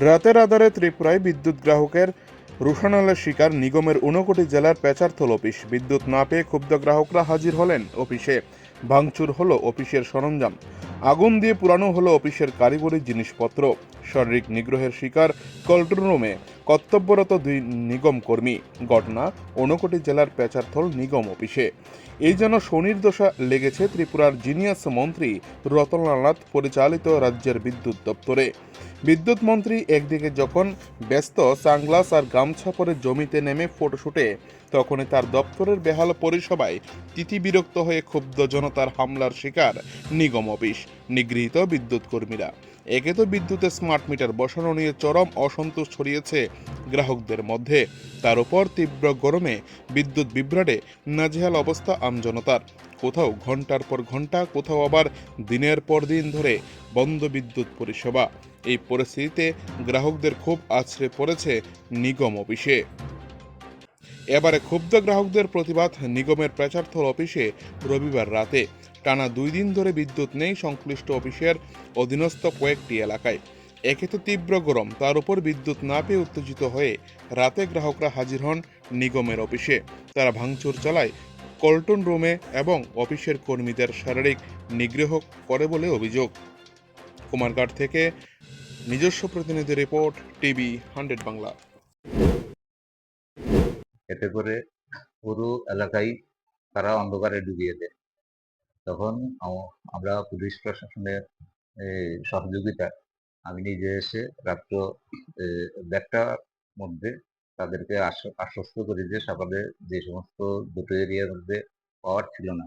রাতের আধারে ত্রিপুরায় বিদ্যুৎ গ্রাহকের রুশানলের শিকার নিগমের ঊনকোটি জেলার পেচারথল অফিস। বিদ্যুৎ না পেয়ে ক্ষুব্ধ গ্রাহকরা হাজির হলেন অফিসে। ভাঙচুর হলো অফিসের সরঞ্জাম। আগুন দিয়ে পুরানো হলো অফিসের কারিগরি জিনিসপত্র। শারীরিক নিগ্রহের শিকার কন্ট্রোল কর্তব্যরত দুই নিগম কর্মী, ঘটনা ঊনকোটি জেলার পেচারথল নিগম অফিসে। এই যেন শনির দশা লেগেছে ত্রিপুরার জিনিয়াস মন্ত্রী রতনলাল পরিচালিত রাজ্যের বিদ্যুৎ দপ্তরে। বিদ্যুৎ মন্ত্রী একদিকে যখন ব্যস্ত সানগ্লাস আর গামছা পরে জমিতে নেমে ফটোশুটে তখনই তার দপ্তরের বেহাল পরিষেবায় তিথি বিরক্ত হয়ে ক্ষুব্ধ জনতার হামলার শিকার নিগম অফিস, নিগৃহীত বিদ্যুৎ কর্মীরা। একে তো বিদ্যুতের স্মার্ট মিটার বসানো নিয়ে চরম অসন্তোষ ছড়িয়েছে গ্রাহকদের মধ্যে। তার উপর তীব্র গরমে বিদ্যুৎ বিভ্রাটে নাজেহাল অবস্থা আমজনতার। কোথাও ঘণ্টার পর ঘণ্টা, কোথাও আবার দিনের পর দিন ধরে বন্ধ বিদ্যুৎ পরিষেবা। এই পরিস্থিতিতে গ্রাহকদের খুব আছড়ে পড়েছে নিগম অফিসে। এবারে ক্ষুব্ধ গ্রাহকদের প্রতিবাদ নিগমের প্রেচারথল অফিসে রবিবার রাতে। টানা দুই দিন ধরে বিদ্যুৎ নেই সংশ্লিষ্ট অফিসের অধীনস্থ কয়েকটি এলাকায়। একে তো তীব্র গরম, তার উপর বিদ্যুৎ না পেয়ে উত্তেজিত হয়ে রাতে গ্রাহকরা হাজির হন নিগমের অফিসে। তারা ভাঙচুর চালায়, কল্টন রুমে এবং অফিসের কর্মীদের শারীরিক নিগ্রহ করে বলে অভিযোগ। কুমারঘাট থেকে নিজস্ব প্রতিনিধি রিপোর্ট, টিভি হান্ড্রেড বাংলা। এতে করে পুরো এলাকায় তারা অন্ধকারে ডুবিয়ে দেয়। তখন আমরা পুলিশ প্রশাসনের সহযোগিতা আমি নিজে এসে রাত্র দেড়টার মধ্যে তাদেরকে আশ্ব- আশ্বস্ত করি যে সকালে যে সমস্ত দুটো এরিয়ার মধ্যে পাওয়ার ছিল না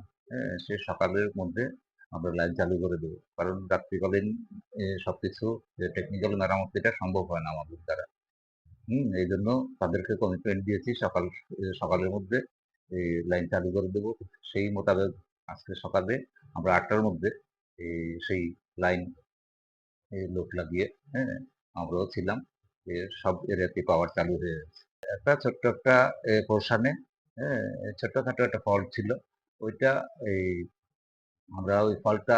সে সকালের মধ্যে আমরা লাইন চালু করে দেবো। কারণ রাত্রিকালীন সবকিছু টেকনিক্যাল মেরামতিটা সম্ভব হয় না আমাদের দ্বারা। হুম, এই জন্য তাদেরকে কমিটমেন্ট দিয়েছি সকাল সকালের মধ্যে এই লাইন চালু করে দেবো। সেই মোতাবেক আজকে সকালে আমরা আটটার মধ্যে এই সেই লাইন লোক লাগিয়ে হ্যাঁ আমরাও ছিলাম। সব এরিয়াতে পাওয়ার চালু হয়ে গেছে। একটা ছোট্ট একটা পোর্শনে হ্যাঁ ছোট্টখাটো একটা ফল্ট ছিল। ওইটা এই আমরা ওই ফলটা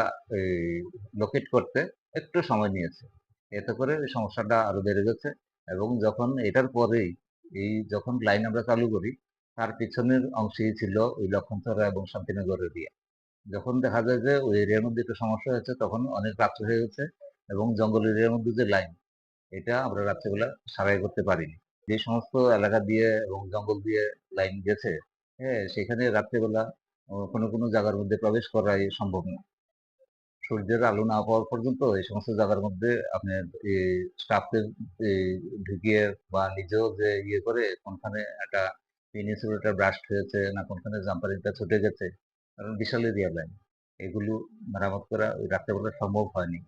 লোকেট করতে একটু সময় নিয়েছে। এতে করে ওই সমস্যাটা আরও বেড়ে গেছে এবং যখন এটার পরেই এই যখন লাইন আমরা চালু করি, তার পিছনের অংশেই ছিল ওই লক্ষণছড়া এবং শান্তিনগর এরিয়া যখন দেখা যায় যে ওই এরিয়ার মধ্যে একটু সমস্যা হয়েছে, তখন অনেক রাত্রে হয়ে গেছে এবং জঙ্গল এরিয়ার মধ্যে যে লাইন এটা আমরা রাত্রেবেলা সারাই করতে পারিনি। যে সমস্ত এলাকা দিয়ে এবং জঙ্গল দিয়ে লাইন গেছে হ্যাঁ সেখানে রাত্রেবেলা কোনো কোনো জায়গার মধ্যে প্রবেশ করাই সম্ভব না। সূর্যের আলো না পাওয়া পর্যন্ত এই সমস্ত জায়গার মধ্যে আপনার স্টাফকে ঢুকিয়ে বা নিজেও যে ইয়ে করে কোনখানে একটা ব্রাস্ট হয়েছে না কোনখানে জাম্পারিংটা ছুটে গেছে কারণ বিশাল এরিয়া লাইন এগুলো মেরামত করা ওই রাত্রেবেলা সম্ভব হয়নি।